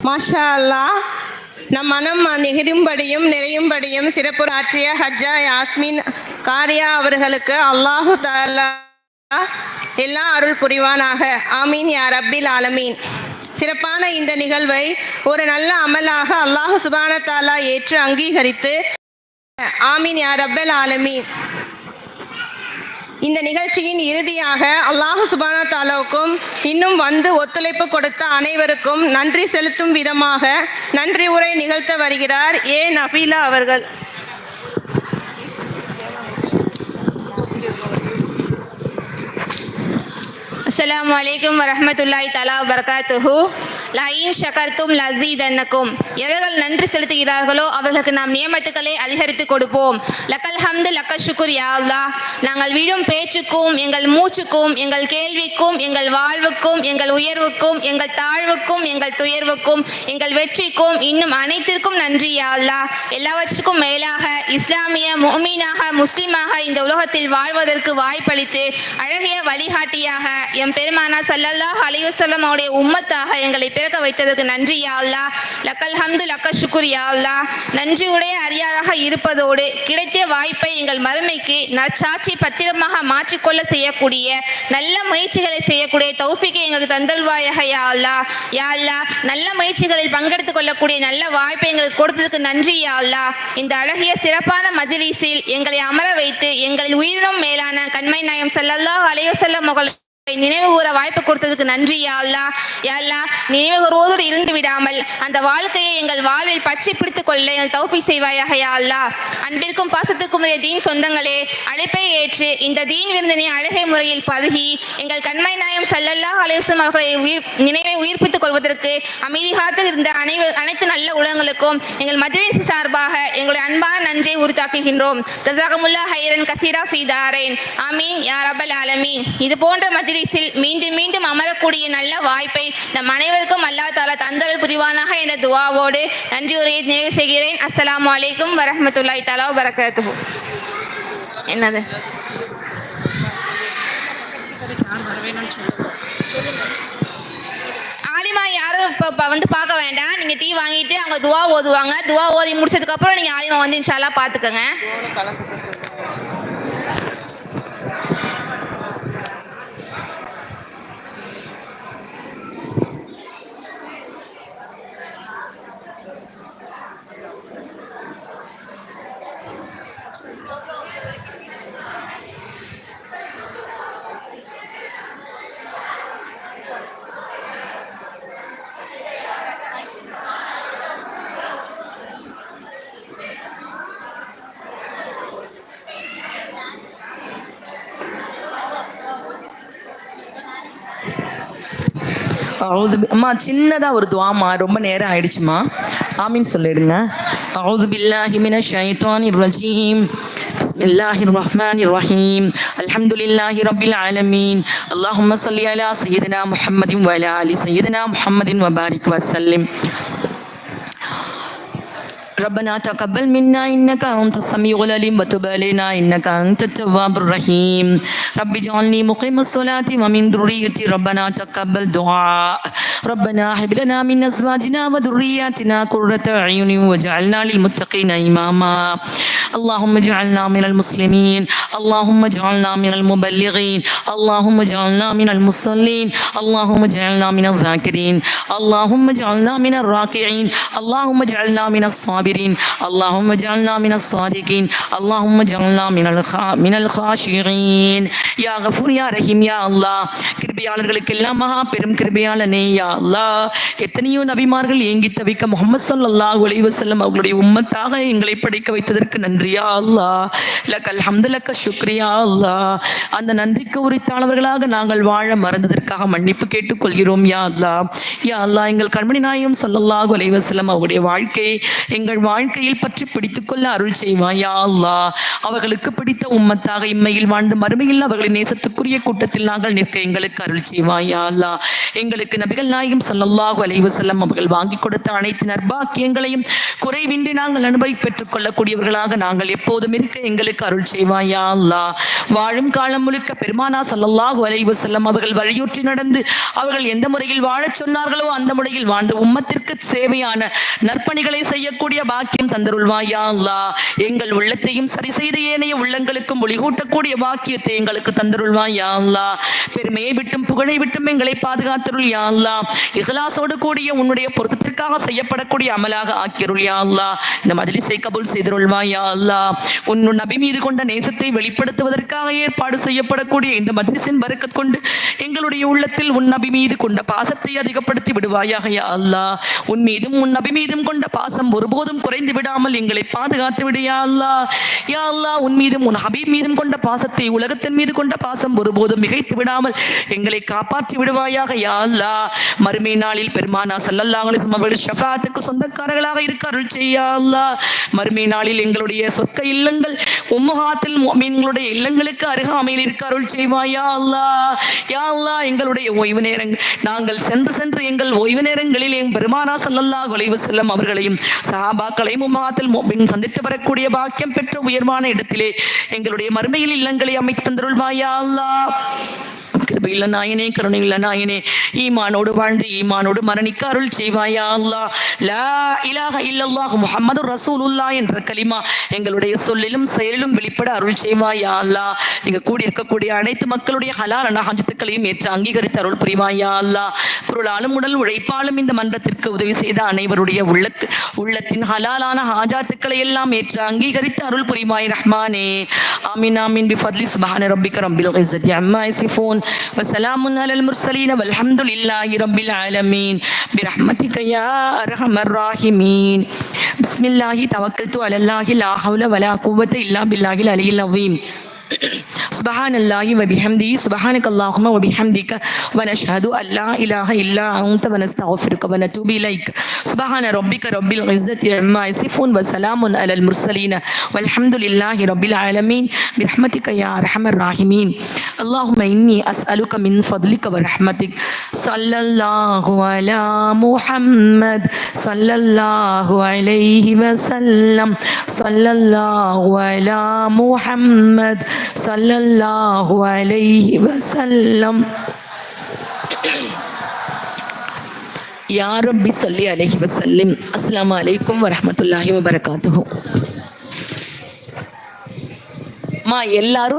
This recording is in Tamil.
மாஷா நம் மனம் நெகிரும்படியும் நிறையும்படியும் சிறப்புராற்றிய ஹஜ்ஜா யாஸ்மின் காரியா அவர்களுக்கு அல்லாஹு தாலா எல்லா அருள் புரிவானாக. ஆமீன் யா ரப்பில் ஆலமீன். சிறப்பான இந்த நிகழ்வை ஒரு நல்ல அமலாக அல்லாஹு சுபான தாலா ஏற்று அங்கீகரித்து ஆமீன் யா ரப்பல் ஆலமீன். இந்த நிகழ்ச்சியின் இறுதியாக அல்லாஹு சுபானா தாலாவுக்கும் இன்னும் வந்து ஒத்துழைப்பு கொடுத்த அனைவருக்கும் நன்றி செலுத்தும் விதமாக நன்றி உரை நிகழ்த்த வருகிறார் ஏ நபீலா அவர்கள். அஸ்லாம் வலைக்கம் வரமத்துல்லாய் தலா வபரகாத்துஹு. லயின் ஷகர்த்தும் லசீதன்னக்கும் எவர்கள் நன்றி செலுத்துகிறார்களோ அவர்களுக்கு நாம் நியமத்துக்களை அதிகரித்து கொடுப்போம். லக்கல் ஹம்து லக்க ஷுக்குர் யாவ்லா நாங்கள் விடும் பேச்சுக்கும் எங்கள் மூச்சுக்கும் எங்கள் கேள்விக்கும் எங்கள் வாழ்வுக்கும் எங்கள் உயர்வுக்கும் எங்கள் தாழ்வுக்கும் எங்கள் துயர்வுக்கும் எங்கள் வெற்றிக்கும் இன்னும் அனைத்திற்கும் நன்றி யாவ்லா எல்லாவற்றிற்கும் மேலாக இஸ்லாமிய முஃமீனாக முஸ்லீமாக இந்த உலகத்தில் வாழ்வதற்கு வாய்ப்பளித்து அழகிய வழிகாட்டியாக எம் பெருமானா சல்லல்லாஹ் அலையுசல்லம் உம்மத்தாக எங்களை பிறக்க வைத்ததற்கு நன்றி யா அல்லாஹ். லக்கல் ஹம்து லக்க சுக்குர் யா அல்லாஹ். நன்றியுடைய அரியாராக இருப்பதோடு கிடைத்த வாய்ப்பை எங்கள் மறுமைக்கு நற்சாட்சி பத்திரமாக மாற்றிக்கொள்ள செய்யக்கூடிய நல்ல முயற்சிகளை செய்யக்கூடிய தௌஃபிக்கை எங்களுக்கு தந்தல்வாயாக யா அல்லாஹ். யா அல்லாஹ் நல்ல முயற்சிகளில் பங்கெடுத்துக் கொள்ளக்கூடிய நல்ல வாய்ப்பை எங்களுக்கு கொடுத்ததுக்கு நன்றி யா அல்லாஹ். இந்த அழகிய சிறப்பான மஜ்லிஸில் எங்களை அமர வைத்து எங்களின் உயிரினும் மேலான கண்மை நாயம் செல்லல்லா அலையோ செல்ல மகள் நினைவு கூற வாய்ப்பு கொடுத்ததுக்கு நன்றி யாழ்லா யாழ்லா நினைவு கூறுவதோடு இருந்து விடாமல் அந்த வாழ்க்கையை எங்கள் வாழ்வில் பற்றி பிடித்துக் கொள்ள எங்கள் தௌஃபி செய்வாயாக யாழ்லா அன்பிற்கும் பாசத்துக்கும் உரிய தீன் சொந்தங்களே அழைப்பை ஏற்று இந்த தீன் விருந்தினை அழகை முறையில் பருகி எங்கள் கண்மை நாயம் சல்லல்லா அலேசம் அவர்களை உயிர் நினைவை உயிர்ப்பித்துக் கொள்வதற்கு அமைதி காத்து இருந்த அனைவ அனைத்து நல்ல உலகங்களுக்கும் எங்கள் மஜ்லிஸ் சார்பாக எங்களுடைய அன்பான நன்றியை உரித்தாக்குகின்றோம். கசாகமுல்லா ஹைரன் கசீரா ஃபீதாரேன் ஆமீன் யார் அபல் ஆலமீன். இது போன்ற மஜ்லிஸில் மீண்டும் மீண்டும் அமரக்கூடிய நல்ல வாய்ப்பை நம் அனைவருக்கும் அல்லாஹ் தாலா தந்தரல் புரிவானாக என்ற துவாவோடு நன்றி உரையை நிறைவு செய்கிறேன். அஸ்லாம் அலைக்கும் வரமத்துல்லாய் தாலா வரகத்து என்னது? ஆலிமா யாரும் இப்போ இப்போ வந்து பார்க்க வேண்டாம். நீங்கள் டீ வாங்கிட்டு அவங்க துவா ஓதுவாங்க. துவா ஓதி முடிச்சதுக்கப்புறம் நீங்கள் ஆலிமா வந்து இன்ஷால்லா பார்த்துக்கோங்க. அம்மா சின்னதாக ஒரு துவாமா ரொம்ப நேரம் ஆயிடுச்சுமா ஆமீன் சொல்லிடுங்க அவுது பில்லாஹி மின ஷைத்தானிர் ரஜீம் بسم الله الرحمن الرحيم الحمد لله رب العالمين اللهم صل على سيدنا محمد وعلى ال سيدنا محمد وبارك وسلم ربنا تقبل منا إنك أنت السميع العليم وتب علينا إنك أنت التواب الرحيم. رب اجعلني مقيم الصلاة ومن ذريتي ربنا تقبل دعاء. ربنا هب لنا من أزواجنا وذرياتنا قرة أعين واجعلنا للمتقين إماما. اللهم اجعلنا من المسلمين. اللهم اجعلنا من المبلغين. اللهم اجعلنا من المصلين. اللهم اجعلنا من الذاكرين. اللهم اجعلنا من الراكعين. اللهم اجعلنا من الصابرين. اللهم اجعلنا من الصادقين. اللهم اجعلنا من الخا من الخاشعين. يا غفور يا رحيم يا الله. கிருபையாளர்களுக்கெல்லாம் மகா பெரும் கிருபையாளனே யா அல்லாஹ். எத்தனையோ நபிமார்கள் ஏங்கி தவிக்க முகமது சல்லா அலைஹி செல்லும் அவர்களுடைய உம்மத்தாக எங்களை படைக்க வைத்ததற்கு நன்றியா அல்லாஹ். லக் அல்ஹம்துலக்க சுக்ரியா அல்லாஹ். அந்த நன்றிக்கு உரித்தாளவர்களாக நாங்கள் வாழ மறந்ததற்காக மன்னிப்பு கேட்டுக்கொள்கிறோம் யா அல்லா யா அல்லா எங்கள் கண்மணி நாயம் ஸல்லல்லாஹு அலைஹி செல்லும் அவருடைய வாழ்க்கையை எங்கள் வாழ்க்கையில் பற்றி பிடித்துக்கொள்ள அருள் செய்வா யா அல்லா அவர்களுக்கு பிடித்த உம்மத்தாக இம்மையில் வாழ்ந்து மறுமையில் அவர்களின் நேசத்துக்குரிய கூட்டத்தில் நாங்கள் நிற்க எங்களுக்கு அருள் செய்வாயா அல்லா எங்களுக்கு நபிகள் நாயகம் சல்லல்லாஹு அலைவு செல்லம் அவர்கள் வாங்கி கொடுத்த அனைத்து நற்பாக்கியங்களையும் குறைவின்றி நாங்கள் அனுபவி பெற்றுக் கொள்ளக்கூடியவர்களாக நாங்கள் எப்போதும் இருக்க எங்களுக்கு அருள் செய்வாயா அல்லா வாழும் காலம் முழுக்க பெருமானா சல்லல்லாஹு அலைவு செல்லம் அவர்கள் வழியுற்றி நடந்து அவர்கள் எந்த முறையில் வாழச் சொன்னார்களோ அந்த முறையில் வாழ்ந்து உம்மத்திற்கு சேவையான நற்பணிகளை செய்யக்கூடிய பாக்கியம் தந்தருள்வாயா அல்லா எங்கள் உள்ளத்தையும் சரி செய்து ஏனைய உள்ளங்களுக்கும் ஒளிகூட்டக்கூடிய பாக்கியத்தை எங்களுக்கு தந்தருள்வாயா அல்லா பெருமையை விட்டும் புகழை விட்டும் எங்களை பாதுகாத்தருள் யாழ்லா இஹலாசோடு கூடிய உன்னுடைய பொருத்தத்திற்காக செய்யப்படக்கூடிய அமலாக ஆக்கியருள் யாழ்லா இந்த மஜ்லிஸை கபூல் செய்தருள்வா யாழ்லா உன் நபி மீது கொண்ட நேசத்தை வெளிப்படுத்துவதற்காக ஏற்பாடு செய்யப்படக்கூடிய இந்த மஜ்லிஸின் பரக்கத் கொண்டு எங்களுடைய உள்ளத்தில் உன் நபி மீது கொண்ட பாசத்தை அதிகப்படுத்தி விடுவாயாக யா அல்லா உன் மீதும் உன் நபி மீதும் கொண்ட பாசம் ஒருபோதும் குறைந்து விடாமல் எங்களை பாதுகாத்து விடு யா அல்லா யா அல்லா உன் மீதும் உன் ஹபீப் மீதும் கொண்ட பாசத்தை உலகத்தின் மீது கொண்ட பாசம் ஒருபோதும் மிகைத்து விடாமல் எங்கள் காப்பாற்றி விடுவாயாக யா அல்லா மறுமை நாளில் பெருமானா சல்லல்லாஹு அவர்கள் ஷஃபாத்துக்கு சொந்தக்காரர்களாக இருக்க அருள் செய்யா அல்லா மறுமை நாளில் எங்களுடைய சொர்க்க இல்லங்கள் உம்முகாத்தில் மீன்களுடைய இல்லங்களுக்கு அருகாமையில் இருக்க அருள் செய்வாயா அல்லா யா அல்லா எங்களுடைய ஓய்வு நேரங்கள் நாங்கள் சென்று சென்று எங்கள் ஓய்வு நேரங்களில் என் பெருமானா சல்லல்லா அலைஹி செல்லும் அவர்களையும் சஹாபாக்களையும் உம்முகாத்தில் முஃமின் சந்தித்து வரக்கூடிய பாக்கியம் பெற்ற உயர்வான இடத்திலே எங்களுடைய மறுமையில் இல்லங்களை அமைத்து தந்தருள்வாயா அல்லா கிருபையுள்ள நாயனே கருணையுள்ள நாயனே ஈமானோடு வாழ்ந்து ஈமானோடு மரணிக்க அருள் செய்வாயா அல்லா லா இலாக இல்லல்லாஹ் முஹம்மது ரசூலுல்லா என்ற கலிமா எங்களுடைய சொல்லிலும் செயலிலும் வெளிப்பட அருள் செய்வாயா அல்லா இங்க கூடி இருக்கக்கூடிய அனைத்து மக்களுடைய ஹலாலான ஹஜத்துக்களையும் ஏற்று அங்கீகரித்து அருள் புரிவாயா அல்லா பொருளாலும் உடல் உழைப்பாலும் இந்த மன்றத்திற்கு உதவி செய்த அனைவருடைய உள்ளக்கு உள்ளத்தின் ஹலாலான ஹாஜாத்துக்களை எல்லாம் ஏற்று அங்கீகரித்து அருள் புரிவாய் ரஹ்மானே. ஆமீன் ஆமீன். பிஃபத்லி சுபஹான ரப்பிக்க ரப்பில் இஸ்ஸத்தி அம்மா யசிஃபூன். وسلام على المرسلين والحمد لله رب العالمين. برحمتك يا أرحم الراحمين. بسم الله توكلت على الله لا حول ولا قوة إلا بالله العلي العظيم. سبحان الله وبحمده سبحانك اللهم وبحمدك ونشهد أن لا إله إلا أنت ونستغفرك ونتوب إليك. سبحان ربك رب العزة عما يصفون وسلام على المرسلين والحمد لله رب العالمين. برحمتك يا أرحم الراحمين. اللهم إني أسألك من فضلك ورحمتك. صلى الله على محمد. صلى الله عليه وسلم. صلى الله على محمد. صلى الله عليه وسلم. يا ربي صلي عليه وسلم. السلام عليكم ورحمة الله وبركاته. ما يلارو